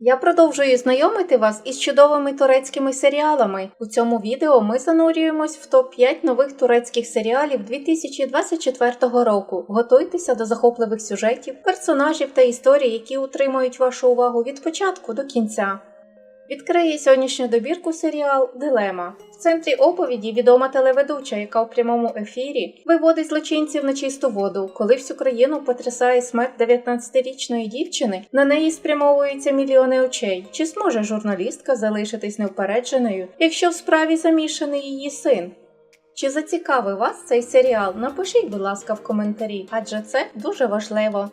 Я продовжую знайомити вас із чудовими турецькими серіалами. У цьому відео ми занурюємось в топ-5 нових турецьких серіалів 2024 року. Готуйтеся до захопливих сюжетів, персонажів та історій, які утримують вашу увагу від початку до кінця. Відкриє сьогоднішню добірку серіал Дилема. В центрі оповіді відома телеведуча, яка у прямому ефірі виводить злочинців на чисту воду. Коли всю країну потрясає смерть 19-річної дівчини, на неї спрямовуються мільйони очей. Чи зможе журналістка залишитись неупередженою, якщо в справі замішаний її син? Чи зацікавив вас цей серіал? Напишіть, будь ласка, в коментарі, адже це дуже важливо.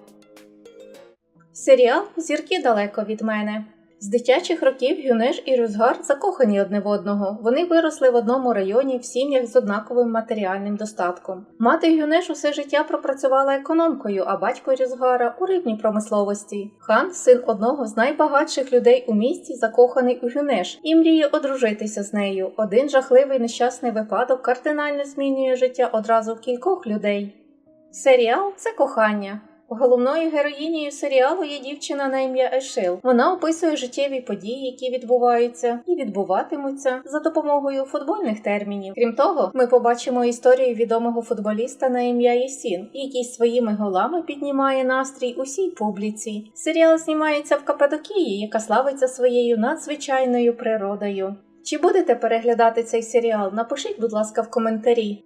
Серіал Зірки далеко від мене. З дитячих років Гюнеш і Рюзгар закохані одне в одного. Вони виросли в одному районі в сім'ях з однаковим матеріальним достатком. Мати Гюнеш усе життя пропрацювала економкою, а батько Рюзгара у рибній промисловості. Хан, син одного з найбагатших людей у місті, закоханий у Гюнеш і мріє одружитися з нею. Один жахливий нещасний випадок кардинально змінює життя одразу кількох людей. Серіал це кохання. Головною героїнею серіалу є дівчина на ім'я Ешил. Вона описує життєві події, які відбуваються і відбуватимуться за допомогою футбольних термінів. Крім того, ми побачимо історію відомого футболіста на ім'я Єсін, який своїми голами піднімає настрій усій публіці. Серіал знімається в Каппадокії, яка славиться своєю надзвичайною природою. Чи будете переглядати цей серіал? Напишіть, будь ласка, в коментарі.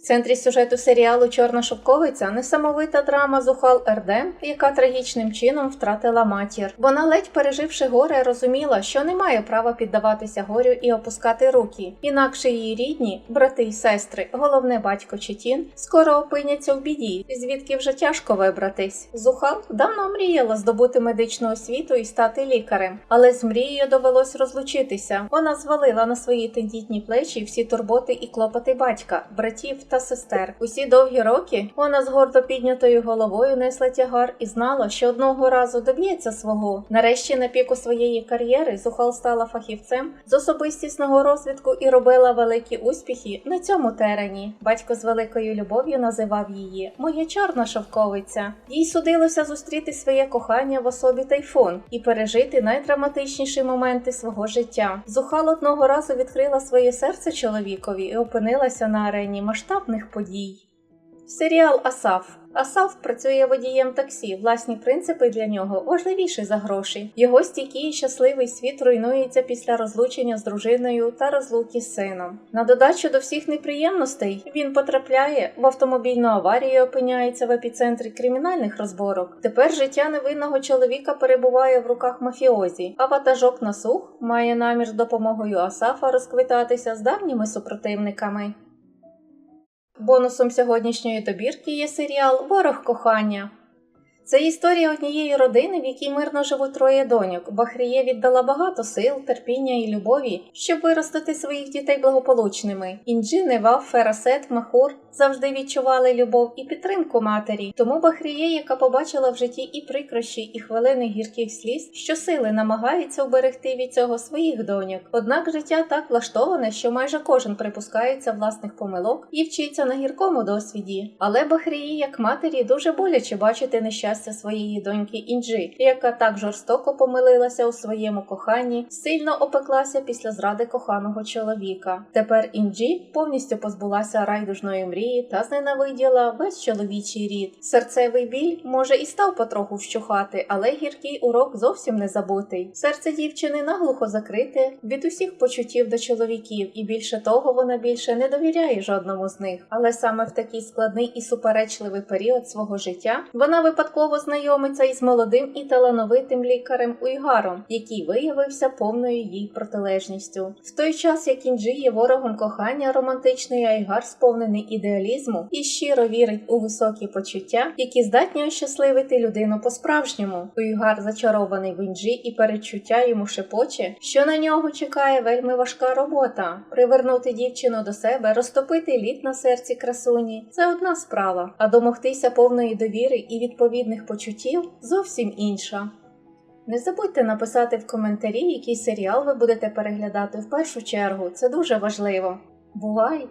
В центрі сюжету серіалу Чорна шовковиця несамовита драма Зухал Ердем, яка трагічним чином втратила матір. Вона, ледь переживши горе, розуміла, що не має права піддаватися горю і опускати руки. Інакше її рідні, брати й сестри, головне батько Четін, скоро опиняться в біді, звідки вже тяжко вибратись. Зухал давно мріяла здобути медичну освіту і стати лікарем, але з мрією довелось розлучитися. Вона звалила на свої тендітні плечі всі турботи і клопоти батька, братів та сестер. Усі довгі роки вона з гордо піднятою головою несла тягар і знала, що одного разу доб'ється свого. Нарешті на піку своєї кар'єри Зухал стала фахівцем з особистісного розвитку і робила великі успіхи на цьому терені. Батько з великою любов'ю називав її Моя чорна шовковиця. Їй судилося зустріти своє кохання в особі тайфун і пережити найдраматичніші моменти свого життя. Зухал одного разу відкрила своє серце чоловікові і опинилася на арені масштабних подій. Серіал Асаф. Асаф працює водієм таксі. Власні принципи для нього важливіші за гроші. Його стійкий і щасливий світ руйнується після розлучення з дружиною та розлуки з сином. На додачу до всіх неприємностей він потрапляє в автомобільну аварію, опиняється в епіцентрі кримінальних розборок. Тепер життя невинного чоловіка перебуває в руках мафіозі, а ватажок Насух має намір з допомогою Асафа розквитатися з давніми супротивниками. Бонусом сьогоднішньої добірки є серіал Ворог кохання. Це історія однієї родини, в якій мирно живуть троє доньок. Бахріє віддала багато сил, терпіння і любові, щоб виростити своїх дітей благополучними. Інджі, Нева, Ферасет, Махур завжди відчували любов і підтримку матері. Тому Бахріє, яка побачила в житті і прикрощі, і хвилини гірких сліз, щосили намагається уберегти від цього своїх доньок. Однак життя так влаштоване, що майже кожен припускається власних помилок і вчиться на гіркому досвіді. Але Бахрії, як матері, дуже боляче бачити нещастя своєї доньки Інджи, яка так жорстоко помилилася у своєму коханні, сильно опеклася після зради коханого чоловіка. Тепер Інджі повністю позбулася райдужної мрії та зненавиділа весь чоловічий рід. Серцевий біль може і став потроху вщухати, але гіркий урок зовсім не забутий. Серце дівчини наглухо закрите від усіх почуттів до чоловіків, і більше того, вона більше не довіряє жодному з них. Але саме в такий складний і суперечливий період свого життя вона випадково знайомиться із молодим і талановитим лікарем Уйгаром, який виявився повною їй протилежністю. В той час, як Інджі є ворогом кохання, романтичний Айгар сповнений ідеалізму і щиро вірить у високі почуття, які здатні ощасливити людину по-справжньому. Уйгар зачарований в Інджі і передчуття йому шепоче, що на нього чекає вельми важка робота привернути дівчину до себе, розтопити лід на серці красуні це одна справа, а домогтися повної довіри і відповідних почуттів зовсім інша. Не забудьте написати в коментарі, який серіал ви будете переглядати в першу чергу. Це дуже важливо. Бувай!